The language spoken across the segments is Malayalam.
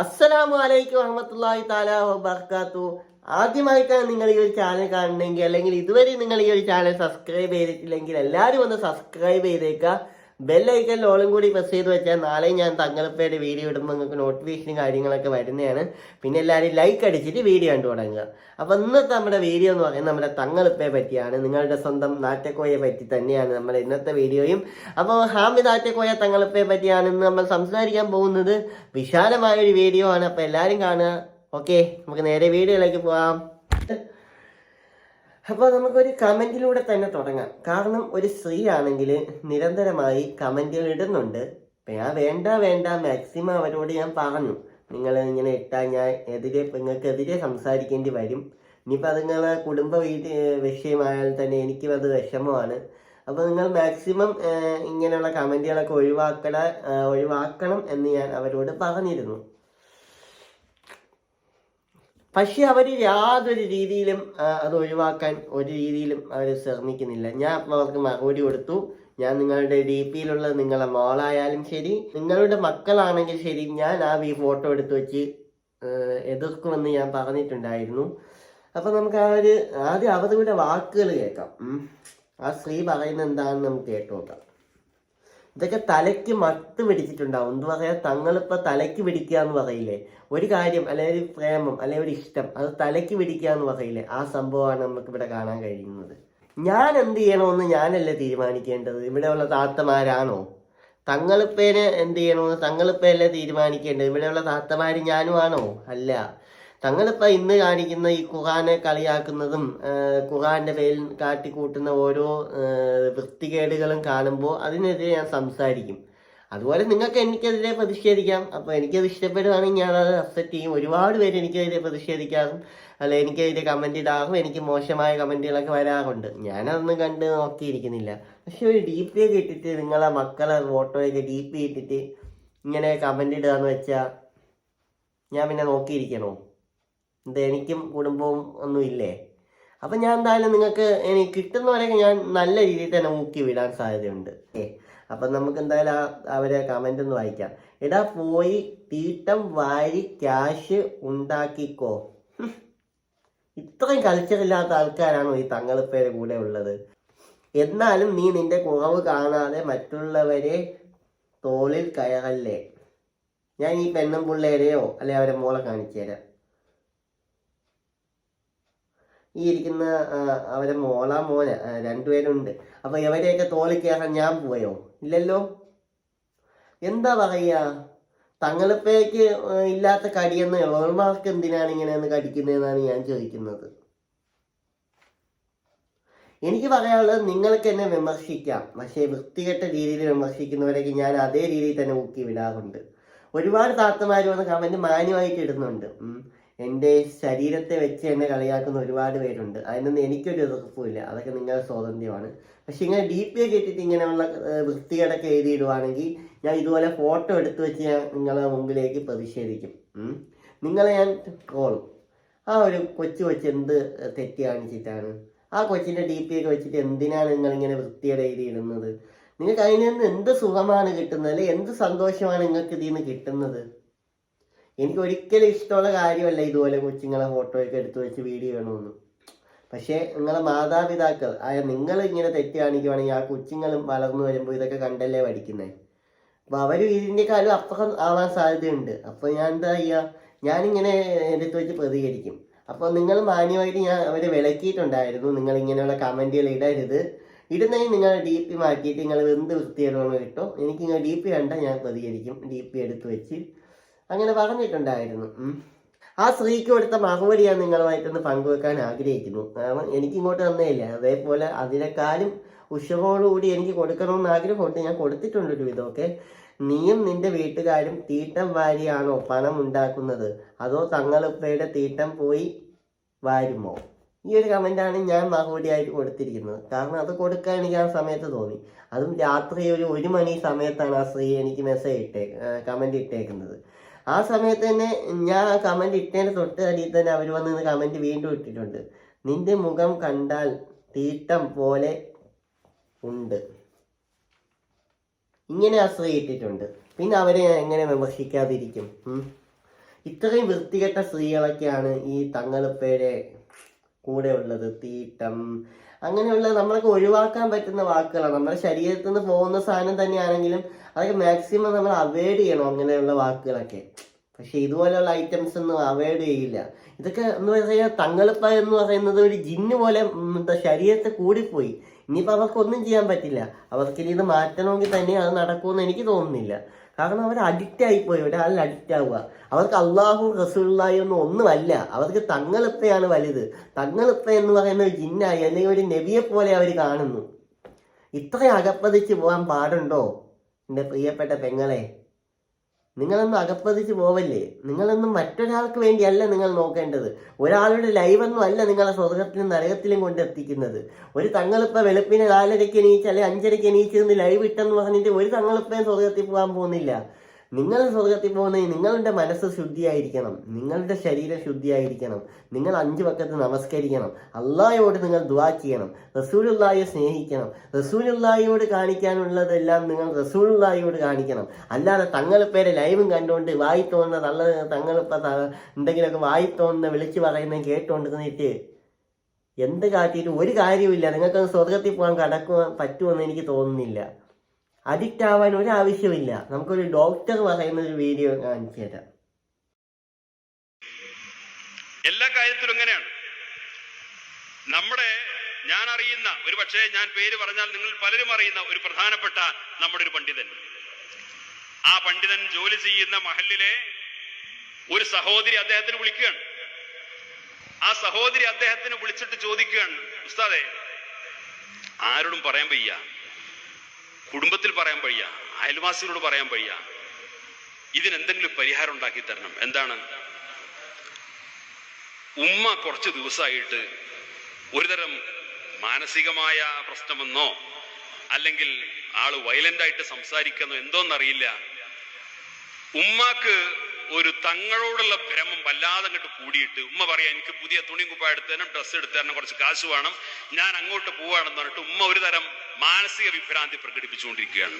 അസ്സലാമു അലൈക്കും വറഹമത്തുള്ളാഹി താല വർക്കാത്തു ആദ്യമായിട്ടാണ് നിങ്ങൾ ഈ ഒരു ചാനൽ കാണണമെങ്കിൽ അല്ലെങ്കിൽ ഇതുവരെ നിങ്ങൾ ഈ ഒരു ചാനൽ സബ്സ്ക്രൈബ് ചെയ്തിട്ടില്ലെങ്കിൽ എല്ലാവരും ഒന്ന് സബ്സ്ക്രൈബ് ചെയ്തേക്കുക. ബെല്ലൈക്കൻ ഓളും കൂടി പ്രസ് ചെയ്ത് വെച്ചാൽ നാളെ ഞാൻ തങ്ങളപ്പയുടെ വീഡിയോ ഇടുമ്പോൾ നിങ്ങൾക്ക് നോട്ടിഫിക്കേഷനും കാര്യങ്ങളൊക്കെ വരുന്നതാണ്. പിന്നെ എല്ലാവരും ലൈക്ക് അടിച്ചിട്ട് വീഡിയോ കണ്ടു തുടങ്ങുക. അപ്പോൾ ഇന്നത്തെ നമ്മുടെ വീഡിയോ എന്ന് പറയുന്നത് നമ്മുടെ തങ്ങളിപ്പയെ പറ്റിയാണ്. നിങ്ങളുടെ സ്വന്തം നാറ്റക്കോയെ പറ്റി തന്നെയാണ് നമ്മുടെ ഇന്നത്തെ വീഡിയോയും അപ്പോൾ ഹാമിദ് ആറ്റക്കോയ തങ്ങളിപ്പയെ പറ്റിയാണ് ഇന്ന് നമ്മൾ സംസാരിക്കാൻ പോകുന്നത്. വിശാലമായൊരു വീഡിയോ ആണ്. അപ്പോൾ എല്ലാവരും കാണുക. ഓക്കെ നമുക്ക് നേരെ വീഡിയോയിലേക്ക് പോവാം. അപ്പോൾ നമുക്കൊരു കമന്റിലൂടെ തന്നെ തുടങ്ങാം. കാരണം ഒരു സ്ത്രീ ആണെങ്കിൽ നിരന്തരമായി കമന്റുകൾ ഇടുന്നുണ്ട്. ഞാൻ വേണ്ട വേണ്ട മാക്സിമം അവരോട് ഞാൻ പറഞ്ഞു. നിങ്ങൾ ഇങ്ങനെ ഇട്ടാൽ ഞാൻ എതിരെ നിങ്ങൾക്കെതിരെ സംസാരിക്കേണ്ടി വരും. ഇനിയിപ്പോൾ അത് നിങ്ങളെ കുടുംബ വീട് വിഷയമായാൽ തന്നെ എനിക്കും അത് വിഷമമാണ്. അപ്പോൾ നിങ്ങൾ മാക്സിമം ഇങ്ങനെയുള്ള കമന്റുകളൊക്കെ ഒഴിവാക്കട ഒഴിവാക്കണം എന്ന് ഞാൻ അവരോട് പറഞ്ഞിരുന്നു. പക്ഷെ അവർ യാതൊരു രീതിയിലും അത് ഒഴിവാക്കാൻ ഒരു രീതിയിലും അവർ ശ്രമിക്കുന്നില്ല. ഞാൻ അപ്പോൾ അവർക്ക് മറുപടി കൊടുത്തു. ഞാൻ നിങ്ങളുടെ ഡി പിയിലുള്ള നിങ്ങളെ മോളായാലും ശരി നിങ്ങളുടെ മക്കളാണെങ്കിൽ ശരി ഞാൻ ആ ഈ ഫോട്ടോ എടുത്ത് വെച്ച് എതിർക്കുമെന്ന് ഞാൻ പറഞ്ഞിട്ടുണ്ടായിരുന്നു. അപ്പം നമുക്ക് ആ ഒരു ആദ്യം അവരുടെ വാക്കുകൾ കേൾക്കാം. ആ സ്ത്രീ പറയുന്നത് എന്താണെന്ന് നമുക്ക് കേട്ടു നോക്കാം. ഇതൊക്കെ തലയ്ക്ക് മത്ത് പിടിച്ചിട്ടുണ്ടാവും. എന്ന് പറയാ തങ്ങളിപ്പോൾ തലയ്ക്ക് പിടിക്കുക എന്ന് പറയില്ലേ? ഒരു കാര്യം അല്ലെങ്കിൽ ഒരു പ്രേമം അല്ലെങ്കിൽ ഒരു ഇഷ്ടം അത് തലയ്ക്ക് പിടിക്കുക എന്ന് പറയില്ലേ? ആ സംഭവമാണ് നമുക്ക് ഇവിടെ കാണാൻ കഴിയുന്നത്. ഞാൻ എന്ത് ചെയ്യണമെന്ന് ഞാനല്ലേ തീരുമാനിക്കേണ്ടത്? ഇവിടെയുള്ള താത്തമാരാണോ? തങ്ങളിപ്പേനെ എന്ത് ചെയ്യണമെന്ന് തങ്ങളിപ്പയല്ലേ തീരുമാനിക്കേണ്ടത്? ഇവിടെയുള്ള താത്തമാര് ഞാനുമാണോ? അല്ല. തങ്ങളിപ്പ ഇന്ന് കാണിക്കുന്ന ഈ ഖുറാനെ കളിയാക്കുന്നതും ഖുറാന്റെ പേരിൽ കാട്ടിക്കൂട്ടുന്ന ഓരോ വൃത്തികേടുകളും കാണുമ്പോൾ അതിനെതിരെ ഞാൻ സംസാരിക്കും. അതുപോലെ നിങ്ങൾക്ക് എനിക്കെതിരെ പ്രതിഷേധിക്കാം. അപ്പോൾ എനിക്കത് ഇഷ്ടപ്പെടുകയാണെങ്കിൽ ഞാൻ അത് അക്സെപ്റ്റ് ചെയ്യും. ഒരുപാട് പേര് എനിക്കെതിരെ പ്രതിഷേധിക്കാറും അല്ല എനിക്കെതിരെ കമന്റ് ഇടാറും എനിക്ക് മോശമായ കമന്റുകളൊക്കെ വരാറുണ്ട്. ഞാനതൊന്നും കണ്ട് നോക്കിയിരിക്കുന്നില്ല. പക്ഷെ ഒരു ഡി പി ഒക്കെ ഇട്ടിട്ട് നിങ്ങളെ മക്കളെ ഫോട്ടോയൊക്കെ ഡി പി ഇട്ടിട്ട് ഇങ്ങനെ കമന്റ് ഇടുക എന്ന് വെച്ചാൽ ഞാൻ പിന്നെ നോക്കിയിരിക്കണോ? ഇത് എനിക്കും കുടുംബവും ഒന്നും ഇല്ലേ? അപ്പം ഞാൻ എന്തായാലും നിങ്ങൾക്ക് എനിക്ക് കിട്ടുന്നവരൊക്കെ ഞാൻ നല്ല രീതിയിൽ തന്നെ മുക്കി വിടാൻ സാധ്യതയുണ്ട്. ഏ അപ്പം നമുക്ക് എന്തായാലും ആ അവരെ കമന്റ് ഒന്ന് വായിക്കാം. എടാ പോയി തീട്ടം വാരി ക്യാഷ് ഉണ്ടാക്കിക്കോ. ഇത്രയും കൾച്ചറില്ലാത്ത ആൾക്കാരാണോ ഈ തങ്ങളിപ്പേരെ കൂടെ ഉള്ളത്? എന്നാലും നീ നിന്റെ കുറവ് കാണാതെ മറ്റുള്ളവരെ തോളിൽ കയറല്ലേ? ഞാൻ ഈ പെണ്ണും പിള്ളേരെയോ അല്ലെ അവരെ മോളെ കാണിച്ചു തരാം. ഈ ഇരിക്കുന്ന അവരെ മോളാ മോന രണ്ടുപേരുണ്ട്. അപ്പൊ ഇവരെയൊക്കെ തോളിൽ കയറാൻ ഞാൻ പോയോ? ഇല്ലല്ലോ? എന്താ പറയുക തങ്ങളിപ്പേക്ക് ഇല്ലാത്ത കടിയെന്ന് എവൾമാർക്ക് എന്തിനാണ് ഇങ്ങനെ ഒന്ന് കടിക്കുന്നതെന്നാണ് ഞാൻ ചോദിക്കുന്നത്. എനിക്ക് പറയാനുള്ളത് നിങ്ങൾക്ക് എന്നെ വിമർശിക്കാം. പക്ഷേ വൃത്തികെട്ട രീതിയിൽ വിമർശിക്കുന്നവരൊക്കെ ഞാൻ അതേ രീതിയിൽ തന്നെ ഊക്കി വിടാറുണ്ട്. ഒരുപാട് താത്തമാർ വന്ന് കമന്റ് മാന്യമായിട്ട് ഇടുന്നുണ്ട്. എന്റെ ശരീരത്തെ വെച്ച് എന്നെ കളിയാക്കുന്ന ഒരുപാട് പേരുണ്ട്. അതിനൊന്നും എനിക്കൊരു എതിർപ്പുമില്ല. അതൊക്കെ നിങ്ങളുടെ സ്വാതന്ത്ര്യമാണ്. പക്ഷെ ഇങ്ങനെ ഡി പി ഒക്കെ ഇട്ടിട്ട് ഇങ്ങനെയുള്ള വൃത്തികേടൊക്കെ എഴുതിയിടുവാണെങ്കിൽ ഞാൻ ഇതുപോലെ ഫോട്ടോ എടുത്തു വെച്ച് ഞാൻ നിങ്ങളുടെ മുമ്പിലേക്ക് പ്രതിഷേധിക്കും. നിങ്ങളെ ഞാൻ ട്രോളും ആ ഒരു കൊച്ചു കൊച്ചു എന്ത് തെറ്റ് കാണിച്ചിട്ടാണ്? ആ കൊച്ചിന്റെ ഡി പി ഒക്കെ വെച്ചിട്ട് എന്തിനാണ് നിങ്ങളിങ്ങനെ വൃത്തിയുടെ എഴുതിയിടുന്നത്? നിങ്ങൾക്ക് അതിൽ നിന്ന് എന്ത് സുഖമാണ് കിട്ടുന്നത്? അല്ലെ എന്ത് സന്തോഷമാണ് നിങ്ങൾക്ക് ഇതിൽ നിന്ന് കിട്ടുന്നത്? എനിക്ക് ഒരിക്കലും ഇഷ്ടമുള്ള കാര്യമല്ല ഇതുപോലെ കൊച്ചുങ്ങളെ ഫോട്ടോയൊക്കെ എടുത്തു വെച്ച് വീഡിയോ വേണമെന്ന് പക്ഷേ നിങ്ങളെ മാതാപിതാക്കൾ ആയ നിങ്ങൾ ഇങ്ങനെ തെറ്റ് കാണിക്കുവാണെങ്കിൽ ആ കൊച്ചുങ്ങളും വളർന്നു വരുമ്പോൾ ഇതൊക്കെ കണ്ടല്ലേ പഠിക്കുന്നത് അപ്പോൾ അവർ ഇതിന്റെക്കാളും അപ്പുറം ആവാൻ സാധ്യതയുണ്ട്. അപ്പോൾ ഞാൻ എന്താ ചെയ്യുക ഞാനിങ്ങനെ എടുത്ത് വെച്ച് പ്രതികരിക്കും. അപ്പോൾ നിങ്ങൾ മാന്യമായിട്ട് ഞാൻ അവരെ വിലക്കിയിട്ടുണ്ടായിരുന്നു. നിങ്ങൾ ഇങ്ങനെയുള്ള കമന്റുകൾ ഇടരുത്. ഇടുന്നതിന് നിങ്ങൾ ഡി പി മാറ്റിയിട്ട് നിങ്ങൾ എന്ത് വൃത്തിയിടണമെന്ന് കിട്ടും. എനിക്ക് ഡി പി കണ്ടാൽ ഞാൻ പ്രതികരിക്കും. ഡി പി എടുത്ത് വെച്ച് അങ്ങനെ പറഞ്ഞിട്ടുണ്ടായിരുന്നു. ആ സ്ത്രീക്ക് കൊടുത്ത മറുപടി ഞാൻ നിങ്ങളുമായിട്ടൊന്ന് പങ്കുവെക്കാൻ ആഗ്രഹിക്കുന്നു. കാരണം എനിക്ക് ഇങ്ങോട്ട് തന്നേയില്ല അതേപോലെ അതിനേക്കാളും ഉഷമോടുകൂടി എനിക്ക് കൊടുക്കണമെന്ന് ആഗ്രഹമുണ്ട്. ഞാൻ കൊടുത്തിട്ടുണ്ട് ഒരു വിധമൊക്കെ. നീയും നിന്റെ വീട്ടുകാരും തീട്ടം വാരിയാണോ പണം ഉണ്ടാക്കുന്നത്? അതോ തങ്ങളുപ്പയുടെ തീട്ടം പോയി വാരുമോ? ഈ ഒരു കമന്റാണ് ഞാൻ മറുപടിയായിട്ട് കൊടുത്തിരിക്കുന്നത്. കാരണം അത് കൊടുക്കാൻ എനിക്ക് ആ സമയത്ത് തോന്നി. അതും രാത്രി ഒരു ഒരു മണി സമയത്താണ് ആ സ്ത്രീ എനിക്ക് മെസ്സേജ് ഇട്ടേ കമന്റ് ഇട്ടേക്കുന്നത്. ആ സമയത്ത് തന്നെ ഞാൻ ആ കമന്റ് ഇട്ടതിന് തൊട്ട് അടിയിൽ തന്നെ അവർ വന്ന് കമന്റ് വീണ്ടും ഇട്ടിട്ടുണ്ട്. നിന്റെ മുഖം കണ്ടാൽ തീട്ടം പോലെ ഉണ്ട്. ഇങ്ങനെ സ്ത്രീ ഇട്ടിട്ടുണ്ട്. പിന്നെ അവരെ എങ്ങനെ വിമർശിക്കാതിരിക്കും? ഇത്രയും വൃത്തികെട്ട സ്ത്രീകളൊക്കെയാണ് ഈ തങ്ങളുപ്പയുടെ കൂടെ ഉള്ളത്. തീട്ടം അങ്ങനെയുള്ള നമ്മളൊക്കെ ഒഴിവാക്കാൻ പറ്റുന്ന വാക്കുകളാണ്. നമ്മുടെ ശരീരത്തിൽ നിന്ന് പോകുന്ന സാധനം തന്നെയാണെങ്കിലും അതൊക്കെ മാക്സിമം നമ്മൾ അവോയ്ഡ് ചെയ്യണം അങ്ങനെയുള്ള വാക്കുകളൊക്കെ. പക്ഷെ ഇതുപോലെയുള്ള ഐറ്റംസ് ഒന്നും അവോയ്ഡ് ചെയ്യില്ല. ഇതൊക്കെ എന്ന് പറയുക തങ്ങളിപ്പ എന്ന് പറയുന്നത് ഒരു ജിന്ന് പോലെ എന്താ ശരീരത്തെ കൂടിപ്പോയി. ഇനിയിപ്പോൾ അവർക്കൊന്നും ചെയ്യാൻ പറ്റില്ല. അവർക്ക് ഇനി ഇത് മാറ്റണമെങ്കിൽ തന്നെ അത് നടക്കുമെന്ന് എനിക്ക് തോന്നുന്നില്ല. കാരണം അവർ അഡിക്റ്റ് ആയിപ്പോയി. ഒരാളിൽ അഡിക്റ്റ് ആവുക. അവർക്ക് അള്ളാഹു റസൂള്ളായി ഒന്നും ഒന്നുമല്ല. അവർക്ക് തങ്ങളിപ്പയാണ് വലുത്? തങ്ങളിപ്പ എന്ന് പറയുന്ന ഒരു ജിന്നായി അല്ലെങ്കിൽ ഒരു നബിയെ പോലെ അവർ കാണുന്നു. ഇത്ര അകപ്പതിച്ച് പോകാൻ പാടുണ്ടോ? എന്റെ പ്രിയപ്പെട്ട പെങ്ങളെ നിങ്ങളൊന്നും അകപ്പതിച്ച് പോവല്ലേ? നിങ്ങളൊന്നും മറ്റൊരാൾക്ക് വേണ്ടിയല്ല നിങ്ങൾ നോക്കേണ്ടത്. ഒരാളുടെ ലൈവൊന്നും അല്ല നിങ്ങളെ സ്വർഗത്തിലും നരകത്തിലും കൊണ്ടെത്തിക്കുന്നത്. ഒരു തങ്ങളിപ്പോൾ വെളുപ്പിന് നാലരയ്ക്ക് എണീച്ച് അല്ലെങ്കിൽ അഞ്ചരയ്ക്ക് എണീച്ചിരുന്ന് ലൈവ് ഇട്ടെന്ന് പറഞ്ഞിട്ട് ഒരു തങ്ങളിപ്പം സ്വർഗത്തിൽ പോകാൻ പോകുന്നില്ല. നിങ്ങൾ സ്വർഗത്തിൽ പോകുന്നതിന് നിങ്ങളുടെ മനസ്സ് ശുദ്ധിയായിരിക്കണം. നിങ്ങളുടെ ശരീരം ശുദ്ധിയായിരിക്കണം. നിങ്ങൾ അഞ്ചു വക്കത്ത് നമസ്കരിക്കണം. അള്ളാഹയോട് നിങ്ങൾ ദുവാ ചെയ്യണം. റസൂലുള്ളായെ സ്നേഹിക്കണം. റസൂലുള്ളാഹിയോട് കാണിക്കാനുള്ളതെല്ലാം നിങ്ങൾ റസൂലുള്ളാഹിയോട് കാണിക്കണം. അല്ലാതെ തങ്ങളിപ്പേരെ ലൈവും കണ്ടുകൊണ്ട് വായി തോന്നുന്ന നല്ല തങ്ങളിപ്പ ത- എന്തെങ്കിലുമൊക്കെ വായി തോന്നുന്ന വിളിച്ചു പറയുന്നത് കേട്ടുകൊണ്ടിരുന്നിട്ട് എന്ത് കാട്ടിയിട്ട് ഒരു കാര്യമില്ല നിങ്ങൾക്ക് സ്വർഗത്തിൽ പോകാൻ കടക്കുവാൻ പറ്റുമെന്ന് എനിക്ക് തോന്നുന്നില്ല. അഡിക്റ്റ് ആവാൻ ഒരു ആവശ്യമില്ല നമുക്കൊരു ഡോക്ടർ പറയുന്ന ഒരു വീഡിയോ കാണിച്ചു തരാം. എല്ലാ കാര്യത്തിലും എങ്ങനെയാണ് നമ്മുടെ ഞാൻ അറിയുന്ന ഒരു പക്ഷേ ഞാൻ പേര് പറഞ്ഞാൽ നിങ്ങൾ പലരും അറിയുന്ന ഒരു പ്രധാനപ്പെട്ട നമ്മുടെ ഒരു പണ്ഡിതൻ. ആ പണ്ഡിതൻ ജോലി ചെയ്യുന്ന മഹലിലെ ഒരു സഹോദരി അദ്ദേഹത്തിന് വിളിക്കുകയാണ്. ആ സഹോദരി അദ്ദേഹത്തിന് വിളിച്ചിട്ട് ചോദിക്കുകയാണ് ഉസ്താദേ ആരോടും പറയാൻ വയ്യ. കുടുംബത്തിൽ പറയാൻ വയ്യ അയൽവാസികളോട് പറയാൻ വയ്യ ഇതിനെന്തെങ്കിലും പരിഹാരം ഉണ്ടാക്കി തരണം. എന്താണ്? ഉമ്മ കുറച്ച് ദിവസമായിട്ട് ഒരുതരം മാനസികമായ പ്രശ്നമെന്നോ അല്ലെങ്കിൽ ആൾ വയലന്റ് ആയിട്ട് സംസാരിക്കുന്നോ എന്തോന്നറിയില്ല. ഉമ്മാക്ക് ഒരു തങ്ങളോടുള്ള ഭ്രമം വല്ലാതെ അങ്ങോട്ട് കൂടിയിട്ട് ഉമ്മ പറയാ എനിക്ക് പുതിയ തുണി കുപ്പ എടുത്തു തരണം ഡ്രസ്സ് തരണം കുറച്ച് കാശ് വേണം ഞാൻ അങ്ങോട്ട് പോവാണെന്ന് പറഞ്ഞിട്ട് ഉമ്മ ഒരു തരം മാനസിക വിഭ്രാന്തി പ്രകടിപ്പിച്ചുകൊണ്ടിരിക്കുകയാണ്.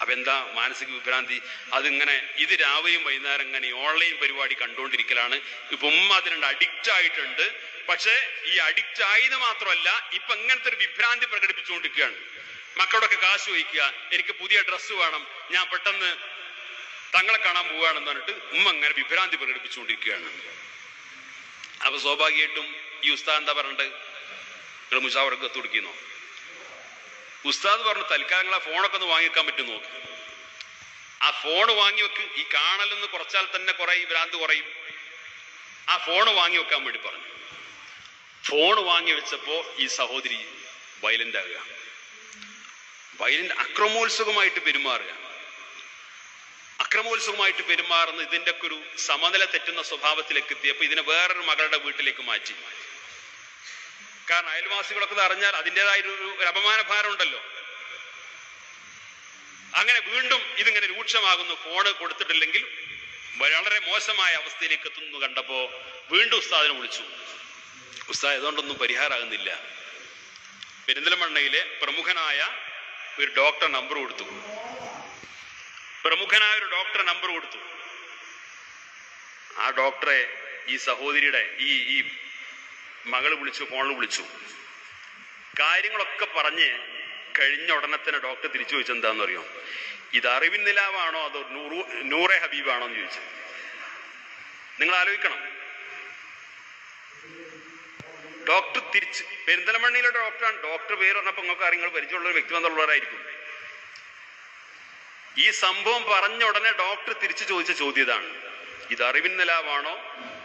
അപ്പൊ എന്താ മാനസിക വിഭ്രാന്തി? അതിങ്ങനെ ഇത് രാവിലെയും വൈകുന്നേരം ഇങ്ങനെ ഓൺലൈൻ പരിപാടി കണ്ടുകൊണ്ടിരിക്കലാണ്. ഇപ്പൊ ഉമ്മ അതിനുണ്ട് അഡിക്റ്റ് ആയിട്ടുണ്ട്. പക്ഷേ ഈ അഡിക്റ്റ് ആയത് മാത്രമല്ല ഇപ്പൊ ഇങ്ങനത്തെ ഒരു വിഭ്രാന്തി പ്രകടിപ്പിച്ചുകൊണ്ടിരിക്കുകയാണ്. മക്കളോടൊക്കെ കാശ് വഹിക്കുക എനിക്ക് പുതിയ ഡ്രസ്സ് വേണം. ഞാൻ പെട്ടെന്ന് തങ്ങളെ കാണാൻ പോവുകയാണെന്ന് പറഞ്ഞിട്ട് ഉമ്മ അങ്ങനെ വിഭ്രാന്തി പ്രകടിപ്പിച്ചുകൊണ്ടിരിക്കുകയാണ്. അപ്പൊ സ്വാഭാവികമായിട്ടും ഈ ഉസ്താദ് എന്താ പറഞ്ഞിട്ട്? നിങ്ങൾ മുഷാവർക്ക് ഉസ്താദ് പറഞ്ഞു തൽക്കാലം ആ ഫോണൊക്കെ ഒന്ന് വാങ്ങി വാങ്ങിക്കാൻ പറ്റും നോക്ക്. ആ ഫോൺ വാങ്ങി വെക്ക് ഈ കാണലെന്ന് കുറച്ചാൽ തന്നെ കുറെ ഈ ഭ്രാന്ത് കുറയും. ആ ഫോൺ വാങ്ങി വെക്കാൻ വേണ്ടി പറഞ്ഞു. ഫോൺ വാങ്ങി വെച്ചപ്പോ ഈ സഹോദരി വയലന്റ് ആകുക. വയലന്റ് അക്രമോത്സുകമായിട്ട് പെരുമാറുക. അക്രമോത്സുകമായിട്ട് പെരുമാറുന്ന ഇതിന്റെ ഒക്കെ ഒരു സമനില തെറ്റുന്ന സ്വഭാവത്തിലേക്ക് എത്തിയപ്പോൾ ഇതിനെ വേറൊരു മകളുടെ വീട്ടിലേക്ക് മാറ്റി. കാരണം അയൽവാസികളൊക്കെ അറിഞ്ഞാൽ അതിന്റെതായ ഒരു അപമാന ഭാരം ഉണ്ടല്ലോ അങ്ങനെ വീണ്ടും ഇതിങ്ങനെ രൂക്ഷമാകുന്നു. ഫോണ് കൊടുത്തിട്ടില്ലെങ്കിൽ വളരെ മോശമായ അവസ്ഥയിലേക്ക് എത്തുന്നു കണ്ടപ്പോ വീണ്ടും ഉസ്താദിനെ വിളിച്ചു. ഉസ്താദ് ഇതുകൊണ്ടൊന്നും പരിഹാരമാകുന്നില്ല പെരിന്തലമണ്ണയിലെ പ്രമുഖനായ ഒരു ഡോക്ടർ നമ്പർ കൊടുത്തു. പ്രമുഖനായ ഒരു ഡോക്ടർ നമ്പർ കൊടുത്തു. ആ ഡോക്ടറെ ഈ സഹോദരിയുടെ ഈ ഈ മകൾ വിളിച്ചു ഫോണിൽ വിളിച്ചു. കാര്യങ്ങളൊക്കെ പറഞ്ഞ് കഴിഞ്ഞ ഉടനെ തന്നെ ഡോക്ടർ തിരിച്ചു ചോദിച്ചത് എന്താണെന്ന് അറിയോ ഇത് അറിവിൻ നിലാവാണോ അതോ നൂറു നൂറെ ഹബീബാണോ എന്ന് ചോദിച്ചു. നിങ്ങൾ ആലോചിക്കണം. ഡോക്ടർ തിരിച്ച് പെരിന്തൽമണ്ണയിലെ ഡോക്ടറാണ്. ഡോക്ടർ പേര് പറഞ്ഞപ്പോൾ നിങ്ങൾക്ക് അറിയാം പരിചയമുള്ള ഒരു വ്യക്തി എന്നുള്ളവരായിരിക്കും ഈ സംഭവം പറഞ്ഞ ഉടനെ ഡോക്ടർ തിരിച്ചു ചോദിച്ച ചോദ്യം ഇതാണ്. ഇത് അറിവിൻ നിലാവാണോ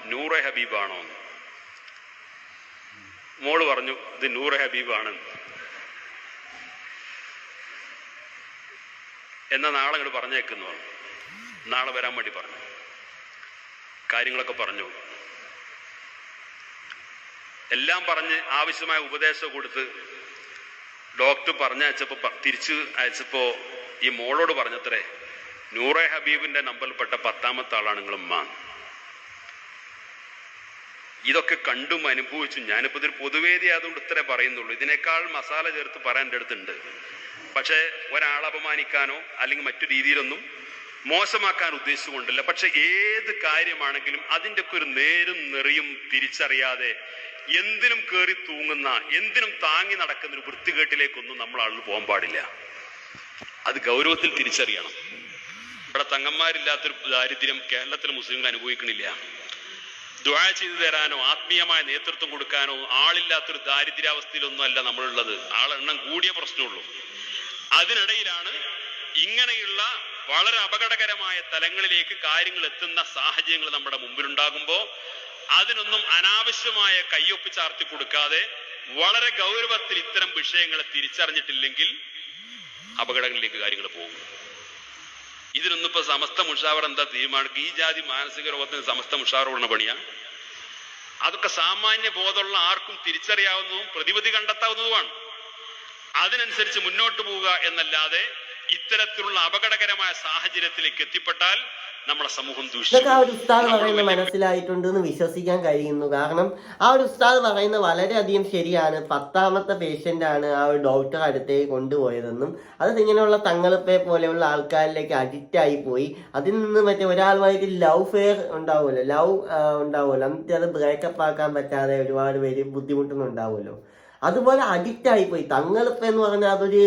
നൂറെ ഹബീബാണോ എന്ന്. മോൾ പറഞ്ഞു ഇത് നൂറെ ഹബീബാണ്. എന്നാ നാളെ ഇങ്ങോട്ട് പറഞ്ഞേക്കുന്നു പറഞ്ഞു. നാളെ വരാൻ വേണ്ടി പറഞ്ഞു. കാര്യങ്ങളൊക്കെ പറഞ്ഞു. എല്ലാം പറഞ്ഞ് ആവശ്യമായ ഉപദേശം കൊടുത്ത് ഡോക്ടർ പറഞ്ഞയച്ചപ്പോ തിരിച്ചു അയച്ചപ്പോ ഈ മോളോട് പറഞ്ഞത്രേ നൂറെ ഹബീബിന്റെ നമ്പറിൽപ്പെട്ട പത്താമത്തെ ആളാണ് നിങ്ങൾ ഉമ്മ ഇതൊക്കെ കണ്ടും അനുഭവിച്ചും. ഞാനിപ്പോ ഇതൊരു പൊതുവേദി ആയതുകൊണ്ട് ഇത്രേ പറയുന്നുള്ളൂ. ഇതിനേക്കാൾ മസാല ചേർത്ത് പറയാൻ എന്റെ അടുത്തുണ്ട്. പക്ഷെ ഒരാളെ അപമാനിക്കാനോ അല്ലെങ്കിൽ മറ്റു രീതിയിലൊന്നും മോശമാക്കാൻ ഉദ്ദേശിച്ചുകൊണ്ടല്ല. പക്ഷെ ഏത് കാര്യമാണെങ്കിലും അതിന്റെ ഒക്കെ ഒരു നേരും നെറിയും തിരിച്ചറിയാതെ എന്തിനും കയറി തൂങ്ങുന്ന എന്തിനും താങ്ങി നടക്കുന്ന ഒരു വൃത്തികേട്ടിലേക്കൊന്നും നമ്മൾ ആളുകൾ പോകാൻ പാടില്ല. അത് ഗൗരവത്തിൽ തിരിച്ചറിയണം. ഇവിടെ തങ്ങന്മാരില്ലാത്തൊരു ദാരിദ്ര്യം കേരളത്തിലെ മുസ്ലിങ്ങൾ അനുഭവിക്കണില്ല. ദ്വാ ചെയ്തു തരാനോ ആത്മീയമായ നേതൃത്വം കൊടുക്കാനോ ആളില്ലാത്തൊരു ദാരിദ്ര്യാവസ്ഥയിലൊന്നും അല്ല നമ്മളുള്ളത് ആളെണ്ണം കൂടിയ പ്രശ്നമുള്ളൂ. അതിനിടയിലാണ് ഇങ്ങനെയുള്ള വളരെ അപകടകരമായ തലങ്ങളിലേക്ക് കാര്യങ്ങൾ എത്തുന്ന സാഹചര്യങ്ങൾ നമ്മുടെ മുമ്പിലുണ്ടാകുമ്പോൾ അതിനൊന്നും അനാവശ്യമായ കയ്യൊപ്പ് ചാർത്തി കൊടുക്കാതെ വളരെ ഗൗരവത്തിൽ ഇത്തരം വിഷയങ്ങളെ തിരിച്ചറിഞ്ഞിട്ടില്ലെങ്കിൽ അപകടങ്ങളിലേക്ക് കാര്യങ്ങൾ പോകും. ഇതിനൊന്നും ഇപ്പൊ സമസ്ത മുഷാവർ എന്താ തീരുമാനിക്കുക ഈ ജാതി മാനസിക രോഗത്തിന് സമസ്ത മുഷാവർ ഉള്ള പണിയാ? അതൊക്കെ സാമാന്യ ബോധമുള്ള ആർക്കും തിരിച്ചറിയാവുന്നതും പ്രതിവിധി കണ്ടെത്താവുന്നതുമാണ്. അതിനനുസരിച്ച് മുന്നോട്ട് പോവുക എന്നല്ലാതെ ഇത്തരത്തിലുള്ള അപകടകരമായ സാഹചര്യത്തിലേക്ക് എത്തിപ്പെട്ടാൽ നമ്മുടെ സമൂഹം ഇതൊക്കെ ആ ഒരു ഉസ്താദ് പറയുന്ന പറയുന്നത് മനസ്സിലായിട്ടുണ്ട് എന്ന് വിശ്വസിക്കാൻ കഴിയുന്നു. കാരണം ആ ഒരു ഉസ്താദ് പറയുന്നത് വളരെയധികം ശരിയാണ്. പത്താമത്തെ പേഷ്യന്റ് ആണ് ആ ഒരു ഡോക്ടർ അടുത്തേക്ക് കൊണ്ടുപോയതെന്നും അത് ഇങ്ങനെയുള്ള തങ്ങളിപ്പെ പോലെയുള്ള ആൾക്കാരിലേക്ക് അഡിക്റ്റ് ആയി പോയി. അതിൽ നിന്ന് മറ്റേ ഒരാളുമായിട്ട് ലവ് ഫെയർ ഉണ്ടാവുമല്ലോ. ലവ് ഉണ്ടാവുമല്ലോ. എന്നിട്ട് അത് ബ്രേക്കപ്പ് ആക്കാൻ പറ്റാതെ ഒരുപാട് പേര് ബുദ്ധിമുട്ടുന്നുണ്ടാവുമല്ലോ അതുപോലെ അഡിക്റ്റ് ആയിപ്പോയി തങ്ങളിപ്പ എന്ന് പറഞ്ഞാൽ അതൊരു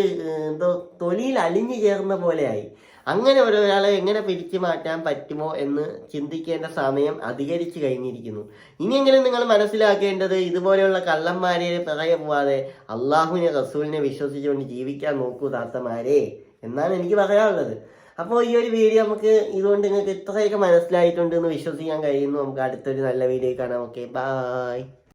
എന്തോ തൊലിയിൽ അലിഞ്ഞു ചേർന്ന പോലെയായി. അങ്ങനെ ഒരാളെ എങ്ങനെ പിരിച്ചു മാറ്റാൻ പറ്റുമോ എന്ന് ചിന്തിക്കേണ്ട സമയം അധികരിച്ചു കഴിഞ്ഞിരിക്കുന്നു. ഇനിയെങ്കിലും നിങ്ങൾ മനസ്സിലാക്കേണ്ടത് ഇതുപോലെയുള്ള കള്ളന്മാരെ പിറകെ പോവാതെ അള്ളാഹുവിനെ റസൂലിനെ വിശ്വസിച്ചുകൊണ്ട് ജീവിക്കാൻ നോക്കൂ താത്തമാരെ എന്നാണ് എനിക്ക് പറയാനുള്ളത്. അപ്പോൾ ഈ ഒരു വീഡിയോ നമുക്ക് ഇതുകൊണ്ട് നിങ്ങൾക്ക് ഇത്രയൊക്കെ മനസ്സിലായിട്ടുണ്ട് എന്ന് വിശ്വസിക്കാൻ കഴിയുന്നു. നമുക്ക് അടുത്തൊരു നല്ല വീഡിയോ കാണാം. Okay bye